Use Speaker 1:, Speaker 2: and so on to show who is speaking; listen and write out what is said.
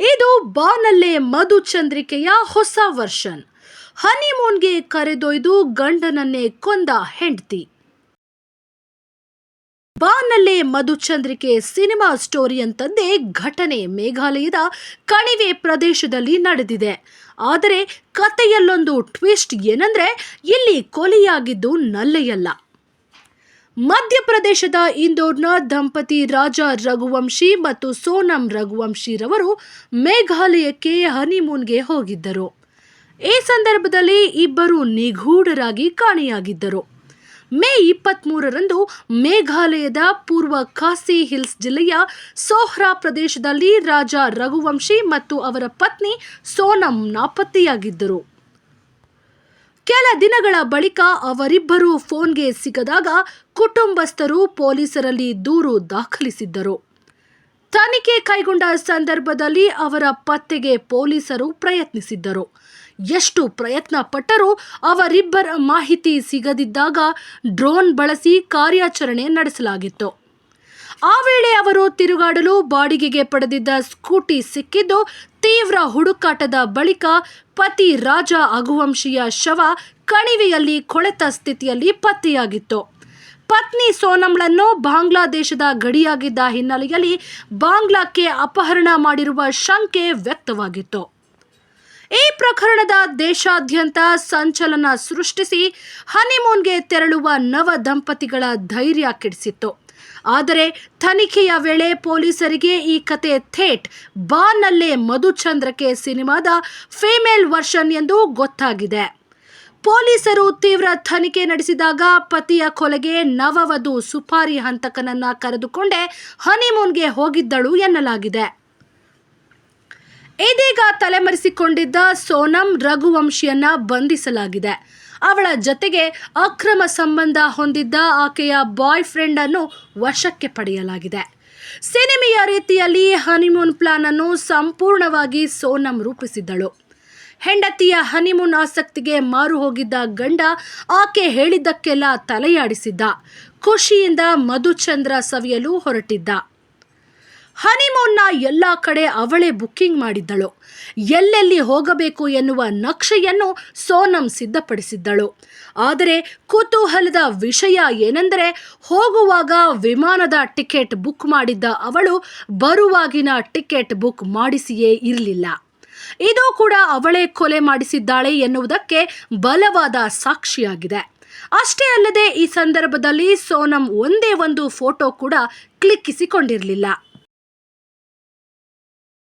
Speaker 1: ಇದು ಬಾನಲ್ಲೆ ಮಧುಚಂದ್ರಿಕೆಯ ಹೊಸ ವರ್ಷನ್. ಹನಿಮೂನ್ಗೆ ಕರೆದೊಯ್ದು ಗಂಡನನ್ನೇ ಕೊಂದ ಹೆಂಡತಿ. ಬಾನಲ್ಲೆ ಮಧುಚಂದ್ರಿಕೆ ಸಿನಿಮಾ ಸ್ಟೋರಿ ಅಂತಂದೇ ಘಟನೆ ಮೇಘಾಲಯದ ಕಣಿವೆ ಪ್ರದೇಶದಲ್ಲಿ ನಡೆದಿದೆ. ಆದರೆ ಕಥೆಯಲ್ಲೊಂದು ಟ್ವಿಸ್ಟ್ ಏನಂದ್ರೆ, ಇಲ್ಲಿ ಕೊಲೆಯಾಗಿದ್ದು ನಲ್ಲೆಯಲ್ಲ. ಮಧ್ಯಪ್ರದೇಶದ ಇಂದೋರ್ನ ದಂಪತಿ ರಾಜ ರಘುವಂಶಿ ಮತ್ತು ಸೋನಂ ರಘುವಂಶಿರವರು ಮೇಘಾಲಯಕ್ಕೆ ಹನಿಮೂನ್ಗೆ ಹೋಗಿದ್ದರು. ಈ ಸಂದರ್ಭದಲ್ಲಿ ಇಬ್ಬರು ನಿಗೂಢರಾಗಿ ಕಾಣೆಯಾಗಿದ್ದರು. ಮೇ ಇಪ್ಪತ್ತ್ಮೂರರಂದು ಮೇಘಾಲಯದ ಪೂರ್ವ ಖಾಸಿ ಹಿಲ್ಸ್ ಜಿಲ್ಲೆಯ ಸೋಹ್ರಾ ಪ್ರದೇಶದಲ್ಲಿ ರಾಜ ರಘುವಂಶಿ ಮತ್ತು ಅವರ ಪತ್ನಿ ಸೋನಂ ನಾಪತ್ತೆಯಾಗಿದ್ದರು ದಿನಗಳ ಬಳಿಕ ಅವರಿಬ್ಬರು ಫೋನ್ಗೆ ಸಿಗದಾಗ ಕುಟುಂಬಸ್ಥರು ಪೊಲೀಸರಲ್ಲಿ ದೂರು ದಾಖಲಿಸಿದ್ದರು. ತನಿಖೆ ಕೈಗೊಂಡ ಸಂದರ್ಭದಲ್ಲಿ ಅವರ ಪತ್ತೆಗೆ ಪೊಲೀಸರು ಪ್ರಯತ್ನಿಸಿದ್ದರು. ಎಷ್ಟು ಪ್ರಯತ್ನ ಪಟ್ಟರೂ ಅವರಿಬ್ಬರ ಮಾಹಿತಿ ಸಿಗದಿದ್ದಾಗ ಡ್ರೋನ್ ಬಳಸಿ ಕಾರ್ಯಾಚರಣೆ ನಡೆಸಲಾಗಿತ್ತು. ಆ ವೇಳೆ ಅವರು ತಿರುಗಾಡಲು ಬಾಡಿಗೆಗೆ ಪಡೆದಿದ್ದ ಸ್ಕೂಟಿ ಸಿಕ್ಕಿದ್ದು ತೀವ್ರ ಹುಡುಕಾಟದ ಬಳಿಕ ಪತಿ ರಾಜ ಅಘುವಂಶಿಯ ಶವ ಕಣಿವೆಯಲ್ಲಿ ಕೊಳೆತ ಸ್ಥಿತಿಯಲ್ಲಿ ಪತ್ತೆಯಾಗಿತ್ತು. ಪತ್ನಿ ಸೋನಂಳನ್ನು ಬಾಂಗ್ಲಾದೇಶದ ಗಡಿಯಾಗಿದ್ದ ಹಿನ್ನೆಲೆಯಲ್ಲಿ ಬಾಂಗ್ಲಾಕ್ಕೆ ಅಪಹರಣ ಮಾಡಿರುವ ಶಂಕೆ ವ್ಯಕ್ತವಾಗಿತ್ತು. ಈ ಪ್ರಕರಣದ ದೇಶಾದ್ಯಂತ ಸಂಚಲನ ಸೃಷ್ಟಿಸಿ ಹನಿಮೂನ್ಗೆ ತೆರಳುವ ನವ ದಂಪತಿಗಳ ಧೈರ್ಯ ಕೆಡಿಸಿತ್ತು. ಆದರೆ ತನಿಖೆಯ ವೇಳೆ ಪೊಲೀಸರಿಗೆ ಈ ಕತೆ ಥೇಟ್ ಬಾನಲ್ಲೇ ಮಧುಚಂದ್ರಕೆ ಸಿನಿಮಾದ ಫೀಮೇಲ್ ವರ್ಷನ್ ಎಂದು ಗೊತ್ತಾಗಿದೆ. ಪೊಲೀಸರು ತೀವ್ರ ತನಿಖೆ ನಡೆಸಿದಾಗ ಪತಿಯ ಕೊಲೆಗೆ ನವವಧು ಸುಪಾರಿ ಹಂತಕನನ್ನ ಕರೆದುಕೊಂಡೇ ಹನಿಮೂನ್ಗೆ ಹೋಗಿದ್ದಳು ಎನ್ನಲಾಗಿದೆ. ಇದೀಗ ತಲೆಮರೆಸಿಕೊಂಡಿದ್ದ ಸೋನಂ ರಘುವಂಶಿಯನ್ನ ಬಂಧಿಸಲಾಗಿದೆ. ಅವಳ ಜತೆಗೆ ಅಕ್ರಮ ಸಂಬಂಧ ಹೊಂದಿದ್ದ ಆಕೆಯ ಬಾಯ್ ಫ್ರೆಂಡ್ ಅನ್ನು ವಶಕ್ಕೆ ಪಡೆಯಲಾಗಿದೆ. ಸಿನಿಮೆಯ ರೀತಿಯಲ್ಲಿ ಹನಿಮೂನ್ ಪ್ಲಾನ್ ಅನ್ನು ಸಂಪೂರ್ಣವಾಗಿ ಸೋನಂ ರೂಪಿಸಿದ್ದಳು. ಹೆಂಡತಿಯ ಹನಿಮೂನ್ ಆಸಕ್ತಿಗೆ ಮಾರು ಹೋಗಿದ್ದ ಗಂಡ ಆಕೆ ಹೇಳಿದ್ದಕ್ಕೆಲ್ಲ ತಲೆಯಾಡಿಸಿದ್ದ. ಖುಷಿಯಿಂದ ಮಧುಚಂದ್ರ ಸವಿಯಲು ಹೊರಟಿದ್ದ. ಹನಿಮೂನ್ನ ಎಲ್ಲ ಕಡೆ ಅವಳೇ ಬುಕ್ಕಿಂಗ್ ಮಾಡಿದ್ದಳು. ಎಲ್ಲೆಲ್ಲಿ ಹೋಗಬೇಕು ಎನ್ನುವ ನಕ್ಷೆಯನ್ನು ಸೋನಂ ಸಿದ್ಧಪಡಿಸಿದ್ದಳು. ಆದರೆ ಕುತೂಹಲದ ವಿಷಯ ಏನೆಂದರೆ ಹೋಗುವಾಗ ವಿಮಾನದ ಟಿಕೆಟ್ ಬುಕ್ ಮಾಡಿದ್ದ ಅವಳು ಬರುವಾಗಿನ ಟಿಕೆಟ್ ಬುಕ್ ಮಾಡಿಸಿಯೇ ಇರಲಿಲ್ಲ. ಇದು ಕೂಡ ಅವಳೇ ಕೊಲೆ ಮಾಡಿಸಿದ್ದಾಳೆ ಎನ್ನುವುದಕ್ಕೆ ಬಲವಾದ ಸಾಕ್ಷಿಯಾಗಿದೆ. ಅಷ್ಟೇ ಅಲ್ಲದೆ ಈ ಸಂದರ್ಭದಲ್ಲಿ ಸೋನಂ ಒಂದೇ ಒಂದು ಫೋಟೋ ಕೂಡ ಕ್ಲಿಕ್ಕಿಸಿಕೊಂಡಿರಲಿಲ್ಲ.